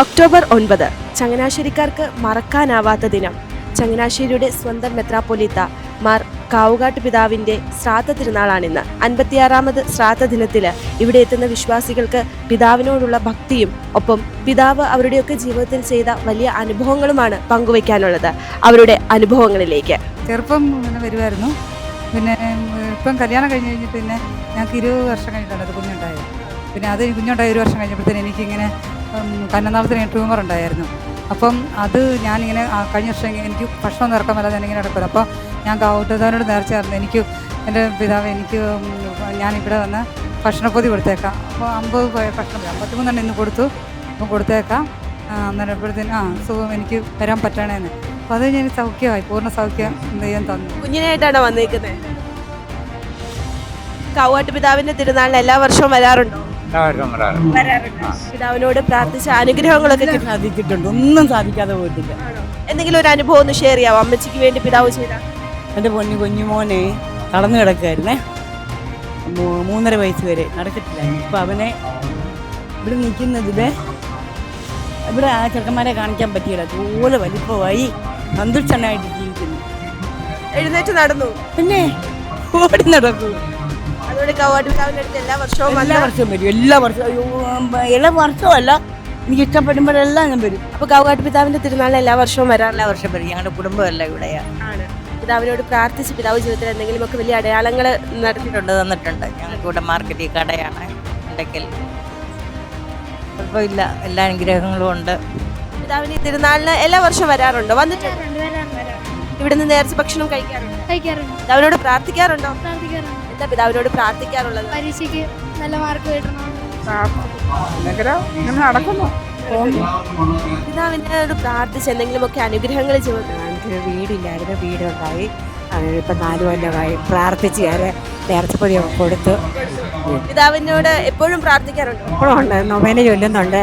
October ഒൻപത്. ചങ്ങനാശ്ശേരിക്കാർക്ക് മറക്കാനാവാത്ത ദിനം. ചങ്ങനാശ്ശേരിയുടെ സ്വന്തം മെത്രാപ്പൊലീത്ത മാർ കാവുകാട്ട് പിതാവിന്റെ ശ്രാദ്ധ തിരുനാളാണിന്ന്. അൻപത്തിയാറാമത് ശ്രാദ്ധ ദിനത്തിൽ ഇവിടെ എത്തുന്ന വിശ്വാസികൾക്ക് പിതാവിനോടുള്ള ഭക്തിയും ഒപ്പം പിതാവ് അവരുടെയൊക്കെ ജീവിതത്തിൽ ചെയ്ത വലിയ അനുഭവങ്ങളുമാണ് പങ്കുവയ്ക്കാനുള്ളത്. അവരുടെ അനുഭവങ്ങളിലേക്ക്. ചെറുപ്പം ഇങ്ങനെ വരുമായിരുന്നു പിന്നെ ഇപ്പം കല്യാണം കഴിഞ്ഞ് കഴിഞ്ഞിട്ട് പിന്നെ ഞങ്ങൾക്ക് ഇരുപത് വർഷം കഴിഞ്ഞിട്ടാണ് അത് കുഞ്ഞുണ്ടായത്. പിന്നെ അത് കുഞ്ഞുണ്ടായ ഒരു വർഷം കഴിഞ്ഞപ്പോഴത്തേന് എനിക്കിങ്ങനെ ഉം, കന്നനാളത്തിന് ട്യൂമർ ഉണ്ടായിരുന്നു. അപ്പം അത് ഞാനിങ്ങനെ കഴിഞ്ഞ വർഷം എനിക്ക് ഭക്ഷണം ഇറക്കാൻ മേലാതെ ഞാനിങ്ങനെ നടക്കുന്നത് അപ്പോൾ ഞാൻ കാവൂട്ടുകാരനോട് നേർച്ച പറഞ്ഞു എനിക്ക് എന്റെ പിതാവ് എനിക്ക് ഞാനിവിടെ വന്ന് ഭക്ഷണപ്പൊതി കൊടുത്തേക്കാം. അപ്പോൾ അമ്പത് ഭക്ഷണം അമ്പത്തിമൂന്നെണ്ണം ഇന്ന് കൊടുത്തു. അപ്പോൾ കൊടുത്തേക്കാം. അന്നേരപ്പോഴത്തേന് ആ സുഖം എനിക്ക് വരാൻ പറ്റണേന്ന്. അപ്പോൾ അത് ഞാൻ സൗഖ്യമായി പൂർണ സൗഖ്യം ദൈവം തന്നു. കുഞ്ഞിനായിട്ടാണോ വന്നേക്കുന്നത് കൗവാട്ട് പിതാവിന്റെ തിരുനാളിൽ എല്ലാ വർഷവും വരാറുണ്ട്? പിതാവിനോട് പ്രാർത്ഥിച്ച അനുഗ്രഹങ്ങളൊക്കെ കിട്ടും സാധിച്ചിട്ടുണ്ട്. ഒന്നും സാധിക്കാതെ പോയിട്ടില്ല. എന്തെങ്കിലും ഒരു അനുഭവം ഒന്ന് ഷെയർ ചെയ്യാവോ? അമ്മച്ചിക്ക് വേണ്ടി പിതാവ് ചെയ്ത? എന്റെ പൊന്നു കുഞ്ഞുമോനെ തളർന്നു കിടക്കുമായിരുന്നേ മൂന്നര വയസ്സ് വരെ നടക്കത്തില്ല. ഇപ്പം അവനെ ഇവിടെ നിൽക്കുന്നതിൽ ഇവിടെ ആ ചെറുക്കന്മാരെ കാണിക്കാൻ പറ്റിയില്ല. അതുപോലെ വലിപ്പമായി സന്തുഷ്ടനായിട്ട് ജീവിക്കുന്നു. എഴുന്നേറ്റ് നടന്നു. പിന്നെ ഓടി നടക്കൂ പിതാവിന്റെ അടുത്ത് എല്ലാ വർഷവും എല്ലാ വർഷവും വരും എല്ലാ വർഷവും. എല്ലാ വർഷമല്ല എനിക്ക് ഇഷ്ടപ്പെടുമ്പോഴെല്ലാം ഞാൻ വരും. അപ്പൊ കാവുകാട്ട് പിതാവിന്റെ തിരുനാൾ എല്ലാ വർഷവും വരാറില്ല എല്ലാ വർഷം വരും ഞങ്ങളുടെ കുടുംബമല്ല ഇവിടെയാണ് ആണ്. പിതാവിനോട് പ്രാർത്ഥിച്ച് പിതാവ് ജീവിതത്തിൽ എന്തെങ്കിലും ഒക്കെ വലിയ അടയാളങ്ങൾ നടത്തിയിട്ടുണ്ട് തന്നിട്ടുണ്ട്. ഞങ്ങൾക്ക് ഇവിടെ മാർക്കറ്റിൽ കടയാണ് ഉണ്ടെങ്കിൽ കുഴപ്പമില്ല എല്ലാ അനുഗ്രഹങ്ങളും ഉണ്ട്. പിതാവിന് ഈ തിരുനാളിന് എല്ലാ വർഷവും വരാറുണ്ടോ? വന്നിട്ടുണ്ട്? ഇവിടുന്ന് നേർച്ച ഭക്ഷണം കഴിക്കാറുണ്ട്? കഴിക്കാറുണ്ട്. പിതാവിനോട് പ്രാർത്ഥിക്കാറുണ്ടോ? പ്രാർത്ഥിക്കാറുണ്ട്. എന്താ പിതാവിനോട് പ്രാർത്ഥിക്കാറുള്ളത് പരീക്ഷയ്ക്ക് നല്ല മാർക്ക് കിട്ടണം. ഇങ്ങനെ നടക്കുന്നു. പിതാവിനോട് പ്രാർത്ഥിച്ച് എന്തെങ്കിലും ഒക്കെ അനുഗ്രഹങ്ങൾ ചെയ്യുന്നു വീടില്ലായിരുന്നു. വീടുണ്ടായി അങ്ങനെ ഇപ്പം നാല് കൊല്ലമായി പ്രാർത്ഥിച്ച് ഞാൻ നേർച്ചപ്പൊതിയൊക്കെ കൊടുത്ത്. പിതാവിനോട് എപ്പോഴും പ്രാർത്ഥിക്കാറുണ്ട്? എപ്പോഴും ഉണ്ട്. നൊവേന ചൊല്ലുന്നുണ്ട്.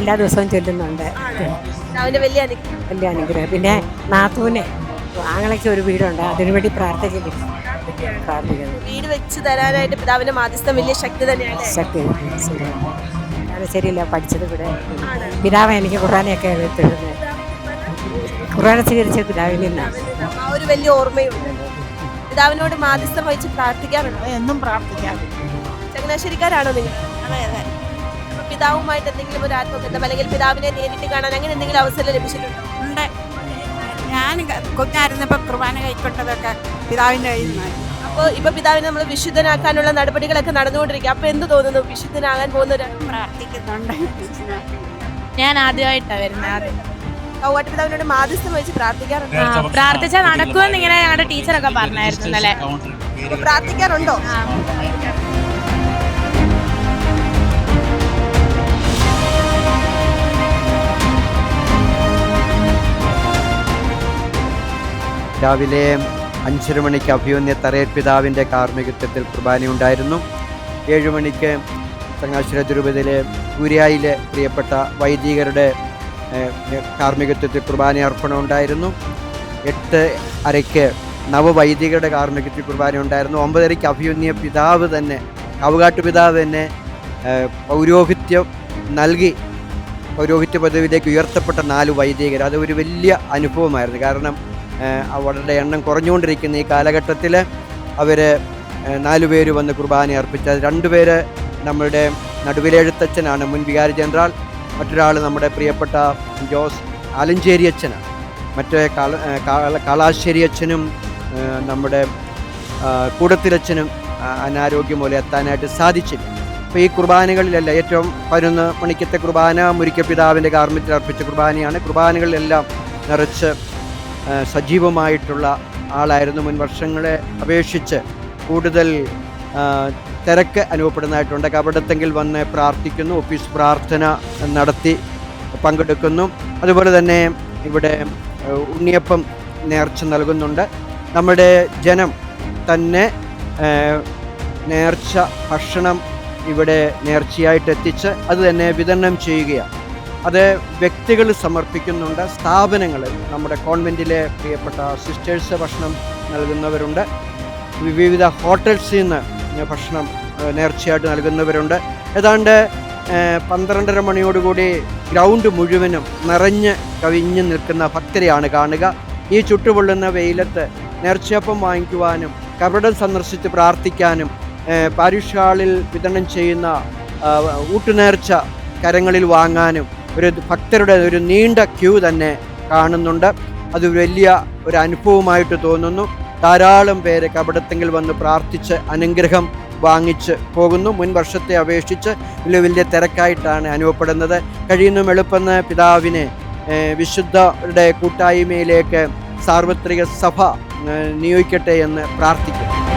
എല്ലാ ദിവസവും ചൊല്ലുന്നുണ്ട്. പിതാവിന്റെ വലിയ അനുഗ്രഹം. വലിയ അനുഗ്രഹം. പിന്നെ നാത്തൂനെ ആങ്ങളയ്ക്ക് ഒരു വീടുണ്ട്. അതിനുവേണ്ടി വേണ്ടി പ്രാർത്ഥിക്കുന്നു വീട് വെച്ച് തരാനായിട്ട് പിതാവിന്റെ മാധ്യസ്ഥം വലിയ ശക്തി തന്നെയാണ്. ശക്തി ശരിയില്ല പഠിച്ചത് ഇവിടെ. പിതാവ് എനിക്ക് ഖുറാനൊക്കെ എഴുതിത്തരുന്നത് ഖുറാന സ്വീകരിച്ച പിതാവിൽ നിന്നാണ്. ആ ഒരു വലിയ ഓർമ്മയുണ്ട്. പിതാവിനോട് മാധ്യസ്ഥം വഹിച്ച് പ്രാർത്ഥിക്കാറുണ്ടോ. എന്നും പ്രാർത്ഥിക്കാം ചങ്ങനാശ്ശേരിക്കാരാണോ നിങ്ങൾ? അതെ പിതാവുമായിട്ട് എന്തെങ്കിലും ഒരു ആത്മബന്ധം അല്ലെങ്കിൽ പിതാവിനെ നേരിട്ട് കാണാൻ അങ്ങനെ എന്തെങ്കിലും അവസരം ലഭിച്ചിട്ടുണ്ടോ? ഉണ്ട്. ഞാൻ കുഞ്ഞായിരുന്നപ്പോൾ കുർബാന കൈക്കൊണ്ടതൊക്കെ പിതാവിന്റെ കയ്യിൽ നിന്നായിരുന്നു. അപ്പോൾ ഇപ്പൊ പിതാവിനെ നമ്മൾ വിശുദ്ധനാക്കാനുള്ള നടപടികളൊക്കെ നടന്നുകൊണ്ടിരിക്കുക അപ്പോൾ എന്ത് തോന്നുന്നു? വിശുദ്ധനാകാൻ പോകുന്ന ഒരു പ്രാർത്ഥിക്കുന്നുണ്ട്. ഞാൻ ആദ്യമായിട്ടാണ് വരുന്നത് കൗവാട്ട് പിതാവിനോട് മാധ്യസ്ഥം പ്രാർത്ഥിക്കാറുണ്ട്? പ്രാർത്ഥിച്ചാൽ നടക്കുമെന്ന് ഇങ്ങനെ ഞങ്ങളുടെ ടീച്ചറൊക്കെ പറഞ്ഞായിരുന്നു ഇന്നലെ. പ്രാർത്ഥിക്കാറുണ്ടോ? രാവിലെ അഞ്ചര മണിക്ക് അഭിമന്യ തറയർ പിതാവിന്റെ കാർമ്മികത്വത്തിൽ കുർബാനയുണ്ടായിരുന്നു ഏഴു മണിക്ക് ചങ്ങാശ്ശേരി തിരുപതിയിലെ കുര്യായിലെ പ്രിയപ്പെട്ട വൈദികരുടെ കാർമ്മികത്വത്തിൽ കുർബാന അർപ്പണം ഉണ്ടായിരുന്നു. എട്ട് അരയ്ക്ക് നവവൈദികരുടെ കാർമ്മികത്തിൽ കുർബാന ഉണ്ടായിരുന്നു. ഒമ്പതരയ്ക്ക് അഭിമന്യ പിതാവ് തന്നെ കവുകാട്ടു പിതാവ് തന്നെ പൗരോഹിത്യം നൽകി പൗരോഹിത്യ പദവിയിലേക്ക് ഉയർത്തപ്പെട്ട നാല് വൈദികർ. അത് ഒരു വലിയ അനുഭവമായിരുന്നു. കാരണം അവരുടെ എണ്ണം കുറഞ്ഞുകൊണ്ടിരിക്കുന്ന ഈ കാലഘട്ടത്തിൽ അവർ നാലുപേര് വന്ന് കുർബാന അർപ്പിച്ച രണ്ടുപേര് നമ്മളുടെ നടുവിലെഴുത്തച്ഛനാണ് മുൻ വികാരി ജനറൽ മറ്റൊരാൾ നമ്മുടെ പ്രിയപ്പെട്ട ജോസ് ആലഞ്ചേരി അച്ഛനാണ്. മറ്റേ കാളാശ്ശേരി അച്ഛനും നമ്മുടെ കൂടത്തിലച്ഛനും അനാരോഗ്യം മൂലം എത്താനായിട്ട് സാധിച്ചില്ല. അപ്പോൾ ഈ കുർബാനകളിലെല്ലാം ഏറ്റവും പതിനൊന്ന് മണിക്കത്തെ കുർബാന മുരിക്ക പിതാവിന്റെ കാർമ്മികത്തിൽ അർപ്പിച്ച കുർബാനയാണ്. കുർബാനകളിലെല്ലാം നിറച്ച് സജീവമായിട്ടുള്ള ആളായിരുന്നു. മുൻ വർഷങ്ങളെ അപേക്ഷിച്ച് കൂടുതൽ തിരക്ക് അനുഭവപ്പെടുന്നതായിട്ടുണ്ട്. കപടത്തെങ്കിൽ വന്ന് പ്രാർത്ഥിക്കുന്നു ഓഫീസ് പ്രാർത്ഥന നടത്തി പങ്കെടുക്കുന്നു. അതുപോലെ തന്നെ ഇവിടെ ഉണ്ണിയപ്പം നേർച്ച നൽകുന്നുണ്ട്. നമ്മുടെ ജനം തന്നെ നേർച്ച ഭക്ഷണം ഇവിടെ നേർച്ചയായിട്ട് എത്തിച്ച് അത് തന്നെ വിതരണം ചെയ്യുകയാണ്. അത് വ്യക്തികൾ സമർപ്പിക്കുന്നുണ്ട് സ്ഥാപനങ്ങൾ. നമ്മുടെ കോൺവെന്റിലെ പ്രിയപ്പെട്ട സിസ്റ്റേഴ്സ് ഭക്ഷണം നൽകുന്നവരുണ്ട്. വിവിധ ഹോട്ടൽസിൽ നിന്ന് ഭക്ഷണം നേർച്ചയായിട്ട് നൽകുന്നവരുണ്ട്. ഏതാണ്ട് പന്ത്രണ്ടര മണിയോടുകൂടി ഗ്രൗണ്ട് മുഴുവനും നിറഞ്ഞ് കവിഞ്ഞ് നിൽക്കുന്ന ഭക്തരെയാണ് കാണുക. ഈ ചുട്ടുപൊള്ളുന്ന വെയിലത്ത് നേർച്ചയപ്പം വാങ്ങിക്കുവാനും കപടം സന്ദർശിച്ച് പ്രാർത്ഥിക്കാനും പാരിഷ് ഹാളിൽ വിതരണം ചെയ്യുന്ന ഊട്ടുനേർച്ച കരങ്ങളിൽ വാങ്ങാനും ഒരു ഭക്തരുടെ ഒരു നീണ്ട ക്യൂ തന്നെ കാണുന്നുണ്ട്. അത് വലിയ ഒരു അനുഭവമായിട്ട് തോന്നുന്നു. ധാരാളം പേര് കപടത്തെങ്കിൽ വന്ന് പ്രാർത്ഥിച്ച് അനുഗ്രഹം വാങ്ങിച്ച് പോകുന്നു. മുൻ വർഷത്തെ അപേക്ഷിച്ച് വലിയ വലിയ തിരക്കായിട്ടാണ് അനുഭവപ്പെടുന്നത്. കഴിയുന്നതും എളുപ്പമെന്ന് പിതാവിനെ വിശുദ്ധരുടെ കൂട്ടായ്മയിലേക്ക് സാർവത്രിക സഭ നിയോഗിക്കട്ടെ എന്ന് പ്രാർത്ഥിക്കുന്നു.